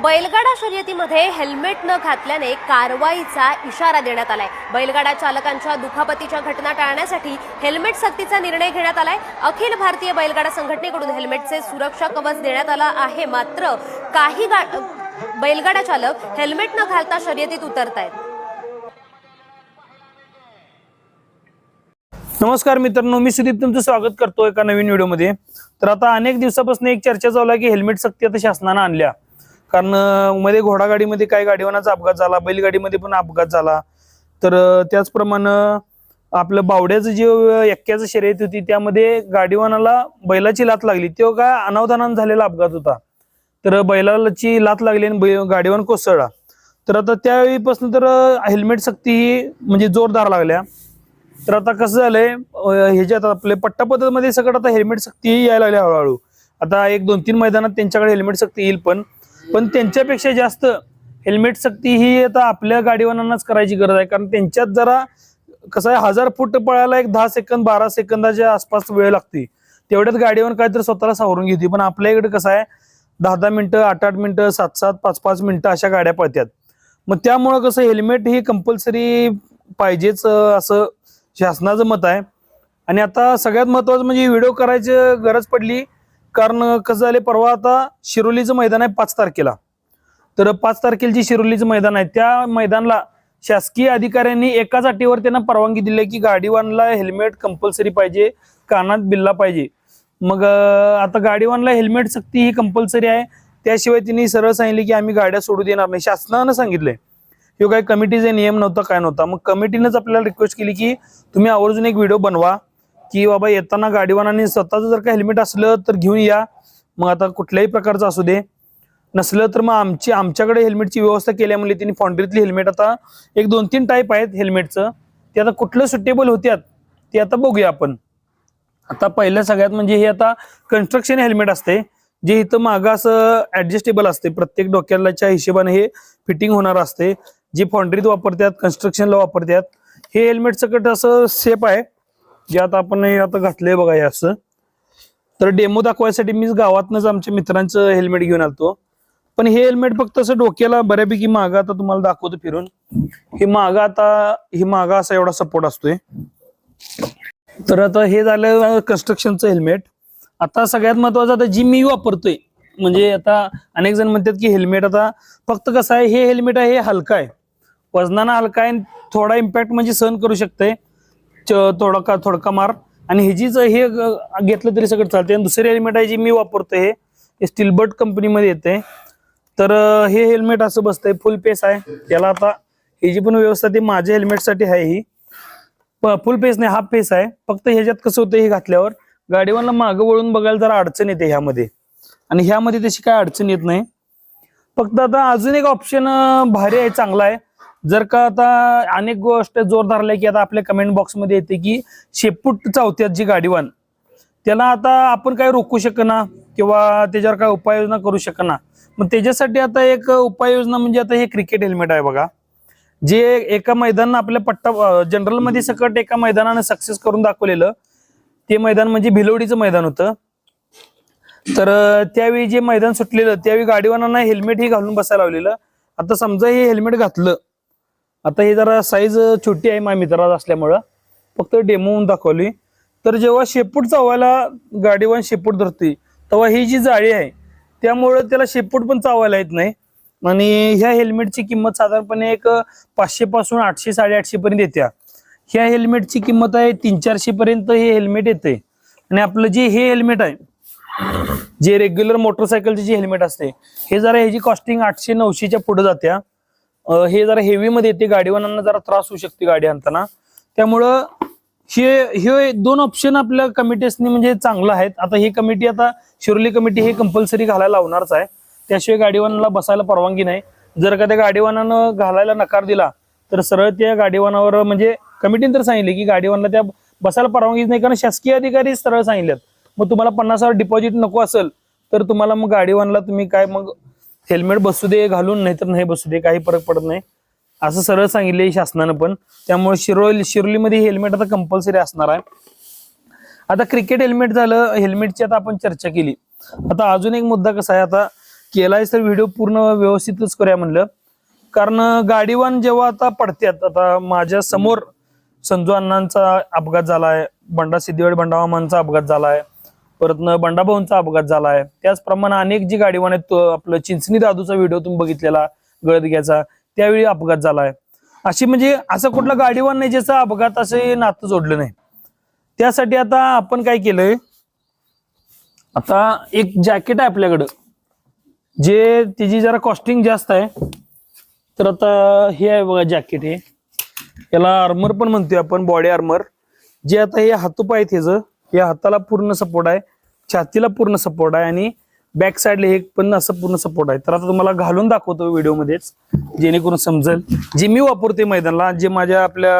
बैलगाडा शर्यतीमध्ये हेल्मेट न घातल्याने कारवाईचा इशारा देण्यात आलाय. बैलगाडा चालकांच्या दुखापतीच्या घटना टाळण्यासाठी हेल्मेट सक्तीचा निर्णय घेण्यात आलाय. अखिल भारतीय बैलगाडा संघटनेकडून हेल्मेटचे सुरक्षा कवच देण्यात आलं आहे. मात्र काही गा बैलगाडा चालक हेल्मेट न घालता शर्यतीत उतरतायत. नमस्कार मित्रांनो मी सुदीप तुमचं स्वागत करतो एका नवीन व्हिडिओमध्ये. तर आता अनेक दिवसापासून एक चर्चा चालू आहे की हेल्मेट सक्ती आता शासनानं आणल्या. कारण मध्ये घोडागाडीमध्ये काही गाडीवानाचा अपघात झाला बैलगाडीमध्ये पण अपघात झाला. तर त्याचप्रमाणे आपलं बावड्याचं जे एक्क्याचं शर्यत होती त्यामध्ये गाडीवानाला बैलाची लात लागली. तो काय अनावधानानं झालेला अपघात होता. तर बैलाची लात लागली आणि बै- गाडीवान कोसळला. तर आता त्यावेळीपासून तर हेल्मेट सक्ती ही म्हणजे जोरदार लागल्या. तर आता कसं झालंय ह्याच्यात आपले पट्टा पद्धतीमध्ये सगळं आता हेल्मेट सक्ती यायला लागली हळूहळू. आता एक दोन तीन मैदानात त्यांच्याकडे हेल्मेट सक्ती येईल पण पण त्यांच्यापेक्षा जास्त हेल्मेट सक्ती ही आता आपल्या गाडीवानांनाच करायची गरज आहे. कारण त्यांच्यात जरा कसं आहे हजार फूट पळायला एक दहा सेकंद बारा सेकंदाच्या आसपास वेळ लागते. तेवढ्यात गाडीवर काहीतरी स्वतःला सावरून घेते. पण आपल्या इकडे कसं आहे दहा दहा मिनटं आठ आठ मिनटं सात सात पाच पाच मिनटं अशा गाड्या पळतात मग त्यामुळं कसं हेल्मेट ही कंपल्सरी पाहिजेच असं शासनाचं मत आहे. आणि आता सगळ्यात महत्वाचं म्हणजे व्हिडिओ करायची गरज पडली कारण कसं झाले परवा आता शिरोलीचं मैदान आहे पाच तारखेला. तर पाच तारखेला जी शिरोलीचं मैदान आहे त्या मैदानाला शासकीय अधिकाऱ्यांनी एकाच अटीवर त्यांना परवानगी दिली की गाडीवानला हेल्मेट कंपल्सरी पाहिजे कानात बिल्ला पाहिजे. मग आता गाडीवानला हेल्मेट सक्ती ही कंपल्सरी आहे. त्याशिवाय त्यांनी सरळ सांगितले की आम्ही गाड्या सोडू देणार नाही. शासनानं सांगितलंय. किंवा काही कमिटीचे नियम नव्हता काय नव्हता. मग कमिटीनंच आपल्याला रिक्वेस्ट केली की तुम्ही आवर्जून एक व्हिडिओ बनवा. की बाबा येताना गाडीवानाने स्वतःचं जर का हेल्मेट असलं तर घेऊन या. मग आता कुठल्याही प्रकारचं असू दे. नसलं तर मग आमची आमच्याकडे हेल्मेटची व्यवस्था केल्यामुळे त्यांनी फॉन्ड्रीतली हेल्मेट आता एक दोन तीन टाईप आहेत हेल्मेटचं ते आता कुठलं सुटेबल होत्यात ते आता बघूया आपण. आता पहिलं सगळ्यात म्हणजे हे आता कन्स्ट्रक्शन हेल्मेट असते. जे इथं मागं असं ऍडजस्टेबल असते. प्रत्येक डोक्याच्या हिशोबाने हे फिटिंग होणार असते. जे फॉन्ड्रीत वापरतात कन्स्ट्रक्शनला वापरतात. हे हेल्मेट सकट असं सेफ आहे. जे आता आपण हे आता घातलंय बघा हे असं. तर डेमो दाखवायसाठी मी गावातनच आमच्या मित्रांचं हेल्मेट घेऊन आलतो. पण हे हेल्मेट फक्त असं डोक्याला बऱ्यापैकी मागं आता तुम्हाला दाखवतो फिरून. हे मागं आता हे मागं असा एवढा सपोर्ट असतोय. तर आता हे झालं कन्स्ट्रक्शनचं हेल्मेट आता सगळ्यात महत्वाचं आता जी मी वापरतोय म्हणजे आता अनेक जण म्हणतात की हेल्मेट आता फक्त कसं आहे हे हेल्मेट आहे हे हलका आहे. वजनानं हलका आहे थोडा इम्पॅक्ट म्हणजे सहन करू शकते थोडका थोडका मार. आणि ह्याचीच हे घेतलं तरी सगळं चालते आणि दुसरे हेल्मेट आहे जी मी वापरतोय हे स्टील स्टीलबर्ट कंपनीमध्ये येते तर हे हेल्मेट असं बसतंय फुल पेस आहे. त्याला आता ह्याची पण व्यवस्था ती माझ्या हेल्मेटसाठी आहे ही. फुल पेस नाही हाफ पेस आहे. फक्त ह्याच्यात कसं होतं हे घातल्यावर गाडीवाला मागं वळून बघायला जरा अडचण येते ह्यामध्ये. आणि ह्यामध्ये तशी काय अडचण येत नाही. फक्त आता अजून एक ऑप्शन भारी आहे चांगला आहे. जर का आता अनेक गोष्ट जोर धरल्या की आता आपल्या कमेंट बॉक्समध्ये येते की शेपूट चावत्यात जी गाडीवान त्याला आता आपण काय रोखू शकना किंवा त्याच्यावर काय उपाययोजना करू शकना? मग त्याच्यासाठी आता एक उपाययोजना म्हणजे आता हे क्रिकेट हेल्मेट आहे बघा. जे एका मैदानानं आपल्या पट्टा जनरलमध्ये सकट एका मैदानानं सक्सेस करून दाखवलेलं ते मैदान म्हणजे भिलोडीचं मैदान होतं. तर त्यावेळी जे मैदान सुटलेलं त्यावेळी गाडीवानांना हेल्मेट ही घालून बसायला लावलेलं. आता समजा हे हेल्मेट घातलं आता हे जरा साईज छोटी आहे माझ्या मित्रात असल्यामुळं. फक्त डेमो म्हणून दाखवली. तर जेव्हा शेपूट चावायला गाडीवान शेपूट धरते तेव्हा ही जी जाळी आहे त्यामुळं त्याला शेपूट पण चावायला येत नाही. आणि ह्या हेल्मेटची किंमत साधारणपणे एक पाचशे पासून आठशे साडेआठशे पर्यंत येत्या. ह्या हेल्मेटची किंमत आहे तीन चारशे पर्यंत हे हेल्मेट येते. आणि आपलं जे हे हेल्मेट आहे जे रेग्युलर मोटरसायकलचे जे हेल्मेट असते हे जरा ह्याची कॉस्टिंग आठशे नऊशेच्या पुढे जात्या. हे जरा हेवी मध्ये येते गाडीवानांना जरा त्रास होऊ शकते गाडी आणताना. त्यामुळं हे हे दोन ऑप्शन आपल्या कमिटीसनी म्हणजे चांगलं आहेत. आता ही कमिटी आता शिरोली कमिटी हे कंपल्सरी घालायला लावणारच आहे. त्याशिवाय गाडीवानाला बसायला परवानगी नाही. जर का त्या गाडीवानानं घालायला नकार दिला तर सरळ त्या गाडीवानावर म्हणजे कमिटीने तर सांगितले की गाडीवानाला त्या बसायला परवानगीच नाही कारण शासकीय अधिकारी सरळ सांगितलेत. मग तुम्हाला पन्नास हजार डिपॉझिट नको असेल तर तुम्हाला मग गाडीवानला तुम्ही काय मग हेल्मेट बसू दे घालून नाहीतर नाही बसू दे काही फरक पडत नाही. असं सरळ सांगितले शासनानं पण. त्यामुळे शिरोली शिरोलीमध्ये हेल्मेट आता कंपल्सरी असणार आहे. आता क्रिकेट हेल्मेट झालं हेल्मेटची आता आपण चर्चा केली. आता अजून एक मुद्दा कसा आहे? आता केलाय तर व्हिडिओ पूर्ण व्यवस्थितच करूया म्हणलं. कारण गाडीवान जेव्हा आता पडत्यात आता माझ्यासमोर संजू अण्णांचा अपघात झालाय बंडा सिद्धिवाडी बंडावामांचा अपघात झालाय. परत बंडाभाऊंचा अपघात झाला आहे त्याचप्रमाणे अनेक जी गाडीवान आहेत आपलं चिंचणी दादूचा व्हिडिओ तुम्ही बघितलेला गळदग्याचा त्यावेळी अपघात झाला आहे अशी म्हणजे असं कुठला गाडीवान नाही ज्याचा अपघात असे नातं जोडलं नाही. त्यासाठी आता आपण काय केलंय आता एक जॅकेट आहे आपल्याकडं जे तिची जरा कॉस्टिंग जास्त आहे. तर आता हे आहे बघा जॅकेट हे. याला आर्मर पण म्हणतोय आपण बॉडी आर्मर जे आता हे हातूप आहेत ह्याचं या हाताला पूर्ण सपोर्ट आहे. छातीला पूर्ण सपोर्ट आहे आणि बॅक साईडला हे पण असं पूर्ण सपोर्ट आहे. तर आता तुम्हाला घालून दाखवतो व्हिडिओमध्येच जेणेकरून समजेल. जे मी वापरते मैदानाला जे माझ्या आपल्या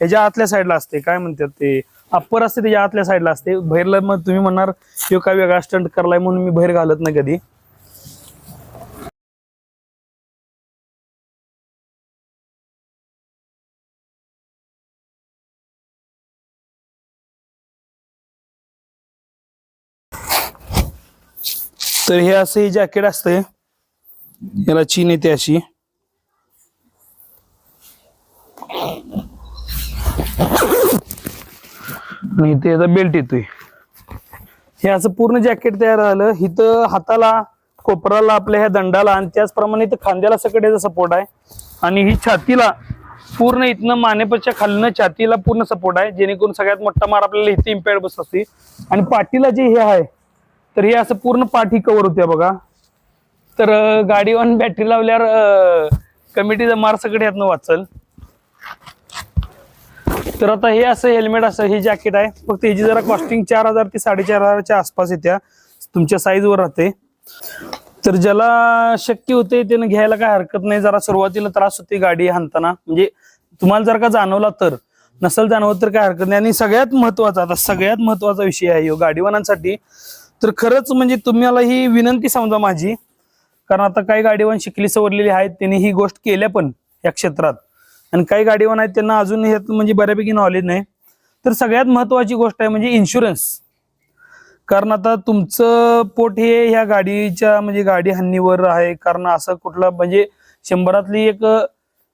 ह्याच्या आतल्या साईडला असते काय म्हणतात ते? अप्पर असते त्याच्या आतल्या साईडला असते. बाहेरला मग तुम्ही म्हणणार तो काय वेगळा स्टंट करलाय म्हणून मी बाहेर घालत नाही कधी. तर हे असं हे जॅकेट असतंय याला चीन येते अशी. आणि इथे याचा बेल्ट येतोय. हे असं पूर्ण जॅकेट तयार झालं. इथं हाताला कोपराला आपल्या ह्या दंडाला आणि त्याचप्रमाणे इथं खांद्याला सकट याचा सपोर्ट आहे. आणि ही छातीला पूर्ण इथनं मानेपच्या खालनं छातीला पूर्ण सपोर्ट आहे. जेणेकरून सगळ्यात मोठा मार आपल्याला इथे इम्पॅक्ट बसत असते. आणि पाठीला जे हे आहे तर हे असं पूर्ण पाठी कव्हर होत्या बघा. तर गाडीवर बॅटरी लावल्यावर कमिटीचा मार सगळे यातनं वाचल. तर आता हे असं हेल्मेट असं हे जॅकेट आहे. फक्त ह्याची जरा कॉस्टिंग चार हजार ते साडेचार हजारच्या आसपास येत्या. तुमच्या साईजवर राहते. तर ज्याला शक्य होते त्यानं घ्यायला काय हरकत नाही. जरा सुरुवातीला त्रास होते गाडी हाणताना. म्हणजे तुम्हाला जर का जाणवला तर. नसेल जाणवत तर काय हरकत नाही. आणि सगळ्यात महत्त्वाचा आता सगळ्यात महत्त्वाचा विषय आहे हो गाडीवानांसाठी. तर खरंच म्हणजे तुम्हाला ही विनंती समजा माझी कारण आता काही गाडीवान शिकली सवरलेली आहेत त्यांनी ही गोष्ट केल्या पण या क्षेत्रात. आणि काही गाडीवान आहेत त्यांना अजून ह्यात म्हणजे बऱ्यापैकी नॉलेज नाही. तर सगळ्यात महत्वाची गोष्ट आहे म्हणजे इन्शुरन्स कारण आता तुमचं पोट हे ह्या गाडीच्या म्हणजे गाडी हानीवर आहे कारण असं कुठलं म्हणजे शंभरातली एक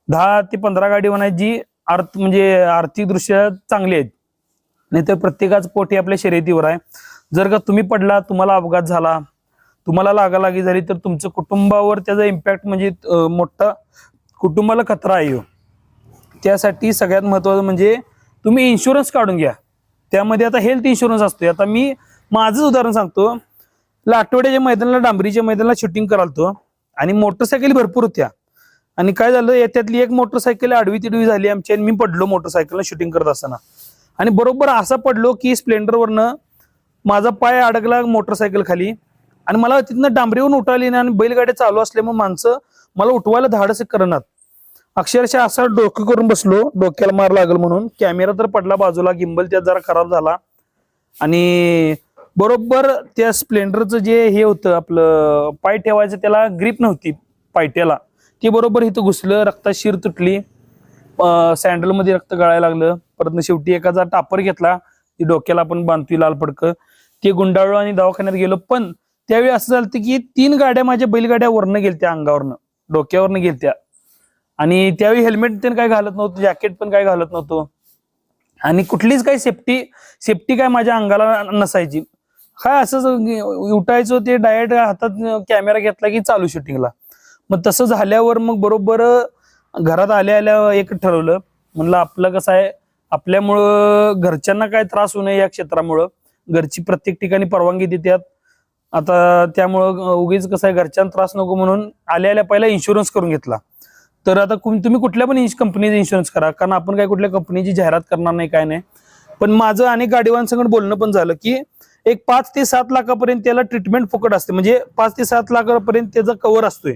दहा ते पंधरा गाडीवान आहेत जी अर्थ म्हणजे आर्थिकदृष्ट्या चांगली आहेत. नाही तर प्रत्येकाच पोट हे आपल्या शर्यतीवर आहे. जर का तुम्ही पडला तुम्हाला अपघात झाला तुम्हाला लागालागी झाली तर तुमचं कुटुंबावर त्याचा इम्पॅक्ट म्हणजे मोठा कुटुंबाला खतरा आहे हो. त्यासाठी सगळ्यात महत्वाचं म्हणजे तुम्ही इन्शुरन्स काढून घ्या. त्यामध्ये आता हेल्थ इन्शुरन्स असतोय. आता मी माझंच उदाहरण सांगतो. लाटवड्याच्या मैदानाला डांबरीच्या मैदानाला शूटिंग करालतो आणि मोटरसायकल भरपूर होत्या. आणि काय झालं याच्यातली एक मोटरसायकल आडवी तिडवी झाली आमची आणि मी पडलो मोटरसायकलला शूटिंग करत असताना. आणि बरोबर असा पडलो की स्प्लेंडरवरनं माझा पाय अडकला मोटरसायकल खाली. आणि मला तिथनं डांबरीवरून उठाली आणि बैलगाड्या चालू असल्यामुळे माणसं मला उठवायला धाडस करणार. अक्षरशः असा डोकं करून बसलो डोक्याला मार लागल म्हणून. कॅमेरा तर पडला बाजूला गिंबल त्यात जरा खराब झाला. आणि बरोबर त्या स्प्लेंडरचं जे हे होतं आपलं पाय ठेवायचं त्याला ग्रीप नव्हती पायट्याला. ते बरोबर इथं घुसलं रक्तात शिर तुटली. सँडलमध्ये रक्त गळायला लागलं. परत शेवटी एकाचा टापर घेतला ती डोक्याला आपण बांधतोय लाल पडकं. ते गुंडाळलो आणि दवाखान्यात गेलो पण त्यावेळी असं झालं की तीन गाड्या माझ्या बैलगाड्या वरनं गेलत्या अंगावरनं डोक्यावरनं गेलत्या. आणि त्यावेळी हेल्मेट पण काय घालत नव्हतं जॅकेट पण काय घालत नव्हतं. आणि कुठलीच काही सेफ्टी सेफ्टी काय माझ्या अंगाला नसायची. काय असंच उठायचो ते डायरेक्ट हातात कॅमेरा घेतला की चालू शूटिंगला मग तसं झाल्यावर मग बरोबर घरात आल्या आल्या एक ठरवलं. म्हणलं आपलं कसं आहे आपल्यामुळं घरच्यांना काय त्रास होऊ नये या क्षेत्रामुळं. घरची प्रत्येक ठिकाणी परवानगी देतात. आता त्यामुळं उगीच कसं आहे घरच्या त्रास नको म्हणून आल्या आल्या पहिला इन्शुरन्स करून घेतला. तर आता तुम्ही कुठल्या पण कंपनीचा इन्शुरन्स करा. कारण आपण काय कुठल्या कंपनीची जाहिरात करणार नाही काय नाही. पण माझं अनेक गाडीवांसंगड बोलणं पण झालं की एक पाच ते सात लाखापर्यंत त्याला ट्रीटमेंट फुकट असते. म्हणजे पाच ते सात लाखापर्यंत त्याचा कव्हर असतोय.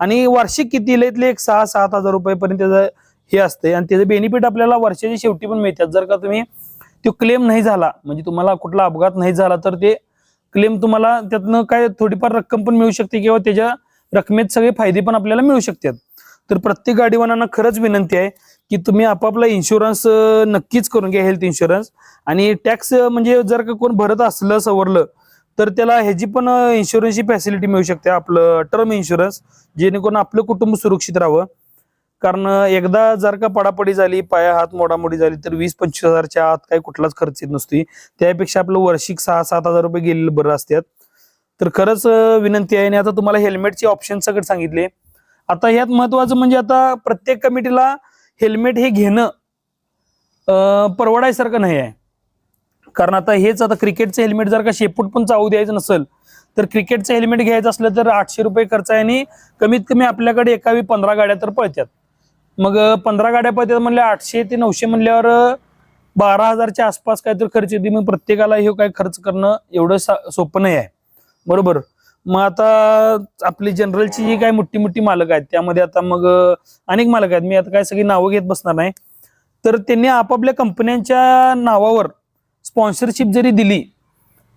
आणि वार्षिक किती इथले एक सहा सात हजार रुपयेपर्यंत त्याचं हे असते आणि त्याचं बेनिफिट आपल्याला वर्षाच्या शेवटी पण मिळतात. जर का तुम्ही तो क्लेम नाही झाला म्हणजे तुम्हाला कुठला अपघात नाही झाला तर ते क्लेम तुम्हाला त्यातनं काय थोडीफार रक्कम पण मिळू शकते किंवा त्याच्या रकमेत सगळे फायदे पण आपल्याला मिळू शकतात. तर प्रत्येक गाडीवानांना खरंच विनंती आहे की तुम्ही आपापला इन्शुरन्स नक्कीच करून घ्या हेल्थ इन्शुरन्स आणि टॅक्स म्हणजे जर का कोण भरत असलं सवरलं तर त्याला ह्याची पण इन्शुरन्सची फॅसिलिटी मिळू शकते आपलं टर्म इन्शुरन्स जेणेकरून आपलं कुटुंब सुरक्षित राहावं. कारण एकदा जर का पडापडी झाली पाया हात मोडामोडी झाली तर वीस पंचवीस हजारच्या आत काही कुठलाच खर्च येत नसतोय त्यापेक्षा आपलं वार्षिक सहा सात हजार रुपये गेलेलं बरं असतात तर खरंच विनंती आहे आणि आता तुम्हाला हेल्मेटचे ऑप्शन सगळं सांगितले. आता ह्यात महत्वाचं म्हणजे आता प्रत्येक कमिटीला हेल्मेट हे घेणं परवडायसारखं नाही आहे. कारण आता हेच आता क्रिकेटचं हेल्मेट जर का शेपूट पण चावू द्यायचं नसेल तर क्रिकेटचं हेल्मेट घ्यायचं असलं तर आठशे रुपये खर्च आहे आणि कमीत कमी आपल्याकडे एकावी पंधरा गाड्या तर पळतात मग पंधरा गाड्या पाहिजे म्हणल्या आठशे ते नऊशे म्हणल्यावर बारा हजारच्या आसपास काहीतरी खर्च येते. मग प्रत्येकाला हे काय खर्च करणं एवढं सोपं नाही आहे. बरोबर? मग आता आपली जनरलची जी काय मोठी मोठी मालक आहेत त्यामध्ये आता मग अनेक मालक आहेत. मी आता काय सगळी नावं घेत बसणार नाही. तर त्यांनी आपापल्या कंपन्यांच्या नावावर स्पॉन्सरशिप जरी दिली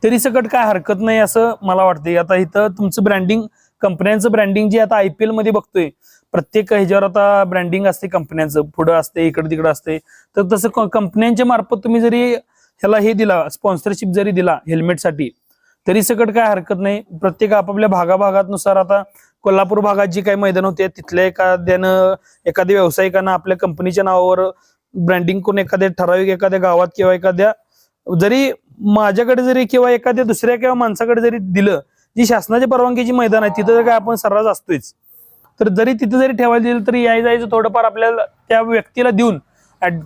तरी सकट काय हरकत नाही असं मला वाटते आता इथं तुमचं ब्रँडिंग कंपन्यांचं ब्रँडिंग जे आता आय पी एलमध्ये बघतोय प्रत्येक ह्याच्यावर आता ब्रँडिंग असते कंपन्यांचं पुढं असते इकडे तिकडे असते. तर तसं कंपन्यांच्या मार्फत तुम्ही जरी ह्याला हे दिला स्पॉन्सरशिप जरी दिला हेल्मेटसाठी तरी सकट काय हरकत नाही. प्रत्येक आपापल्या भागाभागातनुसार आता कोल्हापूर भागात जी काही मैदान होते तिथल्या एखाद्यानं एखाद्या व्यावसायिकानं आपल्या कंपनीच्या नावावर ब्रँडिंग करून एखाद्या ठराविक एखाद्या गावात किंवा एखाद्या जरी माझ्याकडे जरी किंवा एखाद्या दुसऱ्या किंवा माणसाकडे जरी दिलं जी शासनाच्या परवानगीची मैदान आहे तिथं जर काय आपण सर्रास असतोच तर जरी तिथे जरी ठेवायला दिलं तरी याय जायचं थोडंफार आपल्याला त्या व्यक्तीला देऊन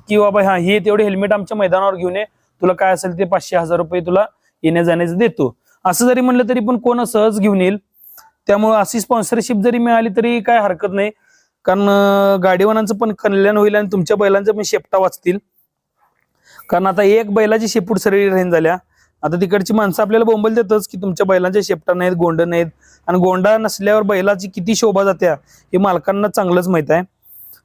की बाबा हा हे तेवढे हेल्मेट आमच्या मैदानावर घेऊन ये. तुला काय असेल ते पाचशे हजार रुपये तुला येण्या जाण्याचं देतो. असं जरी म्हणलं तरी पण कोण सहज घेऊन येईल. त्यामुळे अशी स्पॉन्सरशिप जरी मिळाली तरी काय हरकत नाही. कारण गाडीवानांचं पण कल्याण होईल आणि तुमच्या बैलांचं पण शेपटा वाचतील. कारण आता एक बैलाची शेपूट सरळी रेन झाल्या. आता तिकडची माणसं आपल्याला बोंबल देतच की तुमच्या बैलांच्या शेपटा नाहीत गोंड नाहीत. आणि गोंडा नसल्यावर बैलाची किती शोभा जात्या हे मालकांना चांगलंच माहीत आहे.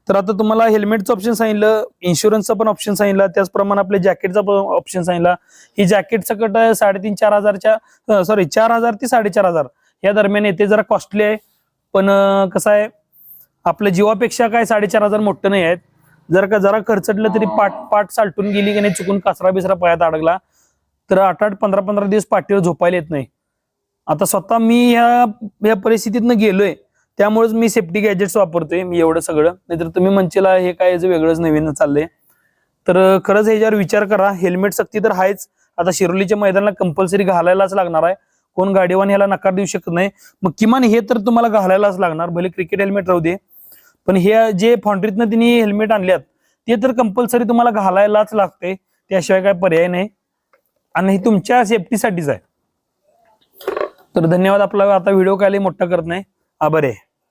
तर आता तुम्हाला हेल्मेटचं ऑप्शन सांगितलं इन्शुरन्सचं पण ऑप्शन सांगितलं त्याचप्रमाणे आपल्या जॅकेटचा पण ऑप्शन सांगितला. ही जॅकेट सकट साडेतीन चार हजारच्या सॉरी चार हजार ते साडेचार हजार. या दरम्यान येते जरा कॉस्टली आहे. पण कसं आहे आपल्या जीवापेक्षा काय साडेचार हजार मोठं नाही आहेत. जर का जरा खर्चटलं तरी पाठ पाठ सालटून गेली की नाही चुकून कचरा बिसरा पायात अडकला. तर आठ आठ पंधरा पंधरा दिवस पाठीवर झोपायला येत नाही. आता स्वतः मी ह्या या परिस्थितीतनं गेलोय. त्यामुळेच मी सेफ्टी गॅजेट्स वापरतोय मी एवढं सगळं. नाहीतर तुम्ही म्हणचेला हे काय याचं वेगळंच नवीन चाललंय. तर खरंच ह्याच्यावर विचार करा. हेल्मेट सक्ती तर आहेच. आता शिरोलीच्या मैदानाला कंपल्सरी घालायलाच लागणार आहे. कोण गाडीवान ह्याला नकार देऊ शकत नाही. मग किमान हे तर तुम्हाला घालायलाच लागणार. भले क्रिकेट हेल्मेट राहू दे. पण हे जे फॉन्ड्रीतनं तिने हेल्मेट आणल्यात ते तर कंपल्सरी तुम्हाला घालायलाच लागते त्याशिवाय काय पर्याय नाही. आणि हे तुमच्या सेफ्टीसाठीच आहे. तर धन्यवाद आपला आता व्हिडिओ काय मोठा करत नाही. आभार आहे.